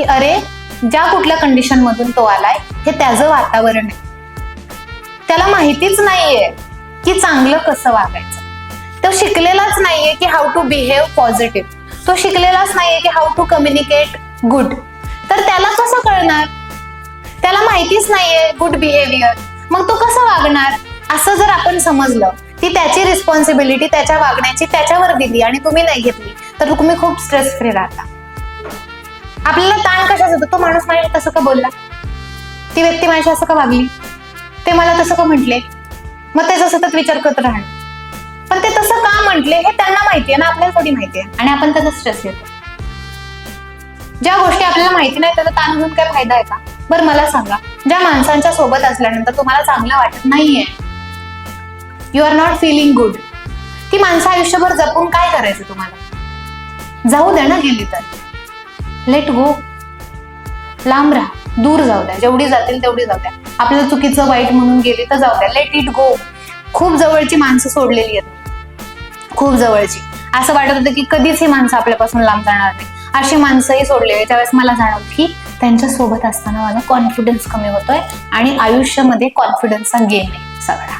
की अरे ज्या कुठल्या कंडिशन मधून तो आलाय हे त्याचं वातावरण आहे. त्याला माहितीच नाहीये की चांगलं कसं वागायचं. तो शिकलेलाच नाहीये की हाऊ टू बिहेव पॉझिटिव्ह तो शिकलेलाच नाहीये की हाऊ टू कम्युनिकेट गुड तर त्याला कसं कळणार? त्याला माहितीच नाहीये गुड बिहेवियर मग तो कसं वागणार? असं जर आपण समजलं ती त्याची रिस्पॉन्सिबिलिटी त्याच्या वागण्याची त्याच्यावर दिली आणि तुम्ही नाही घेतली तर तुम्ही खूप स्ट्रेस फ्री राहता. आपल्याला ताण कशाच होतो तो माणूस माझ्या तसं का बोलला? ती व्यक्ती माझ्याशी असं का वागली ते मला तसं का म्हटले? मग त्याचा सतत विचार करत राहणं. पण ते तसं का म्हटले हे त्यांना माहितीये ना आपल्याला थोडी माहितीये. आणि आपण त्याचा स्ट्रेस घेतो. ज्या गोष्टी आपल्याला माहिती नाही त्याचा ताण घेऊन काय फायदा आहे का? बरं मला सांगा. ज्या माणसांच्या सोबत असल्यानंतर तुम्हाला चांगलं वाटत नाहीये. You are not feeling good ती माणसं आयुष्यभर जपून काय करायचं तुम्हाला? जाऊ द्या ना गेली तर. लेट गो लांब राहा. दूर जाऊ द्या. जेवढी जातील तेवढी जाऊ द्या. आपल्याला चुकीचं वाईट म्हणून गेली तर जाऊ द्या. लेट इट गो खूप जवळची माणसं सोडलेली आहेत. खूप जवळची. असं वाटत होतं की कधीच ही माणसं आपल्यापासून लांब जाणार नाही. अशी माणसंही सोडलेली त्यावेळेस मला जाणवलं की त्यांच्यासोबत असताना माझा कॉन्फिडन्स कमी होतोय आणि आयुष्यामध्ये कॉन्फिडन्सचा गेम आहे सगळा.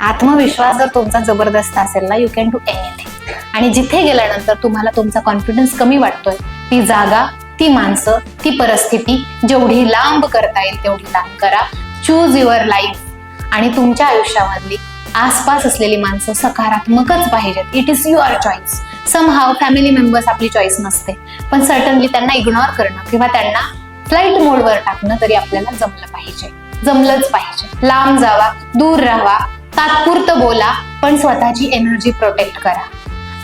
आत्मविश्वास जर तुमचा जबरदस्त असेल ना यू कॅन डू एनिथिंग आणि जिथे गेल्यानंतर तुम्हाला तुमचा कॉन्फिडन्स कमी वाटतोय ती जागा ती माणसं ती परिस्थिती जेवढी लांब करता येईल तेवढी लांब करा. चूज युअर लाईफ आणि तुमच्या आयुष्यामधली आसपास असलेली माणसं सकारात्मकच पाहिजेत. It is your choice somehow family members आपली चॉईस नसते. पण सर्टनली त्यांना इग्नोर करणं किंवा त्यांना फ्लाईट मोडवर टाकणं तरी आपल्याला जमलं पाहिजे. जमलंच पाहिजे. लांब जावा दूर राहा तात्पुरतं बोला पण स्वतःची एनर्जी प्रोटेक्ट करा.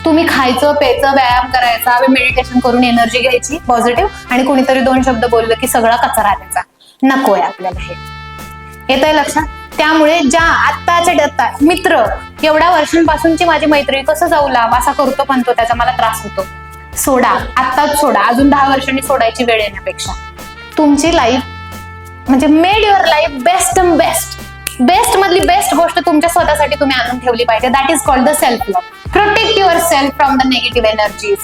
तुम्ही खायचं प्यायचं व्यायाम करायचा मेडिटेशन करून एनर्जी घ्यायची पॉझिटिव्ह आणि कोणीतरी दोन शब्द बोललं की सगळा कचरा यायचा नको आहे आपल्याला हे. येत आहे लक्षात? त्यामुळे ज्या आत्ताच्या डत्ता मित्र एवढ्या वर्षांपासूनची माझी मैत्री कसं जाऊ लाभ असा करतो पण तो त्याचा मला त्रास होतो. सोडा आत्ताच सोडा. अजून दहा वर्षांनी सोडायची वेळ येण्यापेक्षा. तुमची लाईफ म्हणजे made your life best best best मधली बेस्ट गोष्ट तुमच्या स्वतःसाठी तुम्ही आणून ठेवली पाहिजे. That is called the self love protect yourself from the negative energies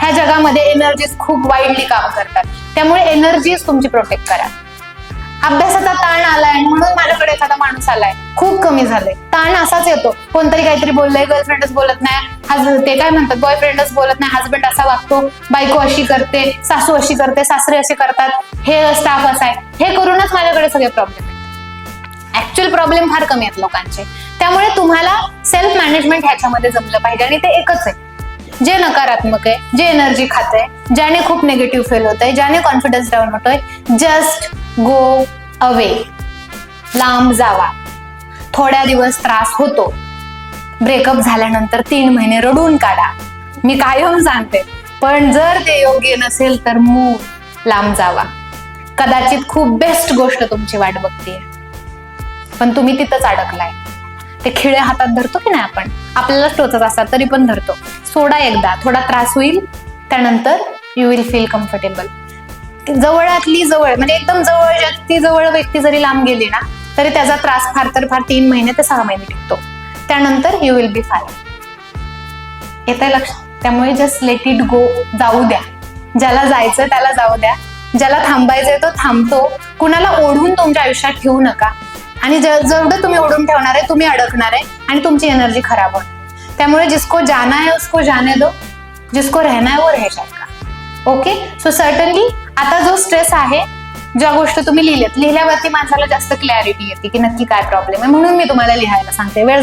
ह्या जगामध्ये एनर्जीज खूप वाईडली काम करतात. त्यामुळे एनर्जीज तुमची प्रोटेक्ट करा. अभ्यासाचा ताण आलाय म्हणून माझ्याकडे एखादा माणूस आलाय. खूप कमी झालंय. ताण असाच येतो. कोणतरी काहीतरी बोललंय गर्लफ्रेंडच बोलत नाही. हज ते काय म्हणतात? बॉयफ्रेंडच बोलत नाही. हजबंड असा वागतो. बायको अशी करते. सासू अशी करते. सासरे असे करतात. हे स्टाफ असा आहे हे करूनच माझ्याकडे सगळे प्रॉब्लेम ऍक्च्युअल प्रॉब्लेम फार कमी आहेत लोकांचे. त्यामुळे तुम्हाला सेल्फ मॅनेजमेंट ह्याच्यामध्ये जमलं पाहिजे आणि ते एकच आहे. जे नकारात्मक आहे जे एनर्जी खाते ज्याने खूप निगेटिव्ह फील होत आहे ज्याने कॉन्फिडन्स डाऊन होतोय जस्ट गो अवे लांब जावा. थोड्या दिवस त्रास होतो. ब्रेकअप झाल्यानंतर तीन महिने रडून काढा. मी कायम सांगते पण जर ते योग्य नसेल तर मूव लांब जावा. कदाचित खूप बेस्ट गोष्ट तुमची वाट बघतीये. पण तुम्ही तिथंच अडकलाय. ते खिळे हातात धरतो की नाही आपण? आपल्यालाच टोचत असतात तरी पण धरतो. सोडा एकदा थोडा त्रास होईल त्यानंतर यू विल फील कम्फर्टेबल जवळातली जवळ म्हणजे एकदम जवळ ती जवळ व्यक्ती जरी लांब गेली ना तरी त्याचा त्रास फार तर फार तीन महिने ते सहा महिने टिकतो. त्यानंतर यू विल बी फाय येत आहे लक्षात त्यामुळे जस्ट लेट इट गो जाऊ द्या. ज्याला जायचं त्याला जाऊ द्या. ज्याला थांबायचंय तो थांबतो. कुणाला ओढून तुमच्या आयुष्यात ठेवू नका. आणि जेवढं तुम्ही ओढून ठेवणार आहे तुम्ही अडकणार आहे आणि तुमची एनर्जी खराब होणार त्यामुळे जिसको जाना है उसको जाने दो. जिसको रहना है वो रह जाएगा. ओके सो सर्टनली आता जो स्ट्रेस आहे ज्या गोष्टी तुम्ही लिहिल्यात लिहिल्यावरती माणसाला जास्त क्लॅरिटी येते की नक्की काय प्रॉब्लेम आहे. म्हणून मी तुम्हाला लिहायला सांगते. वेळ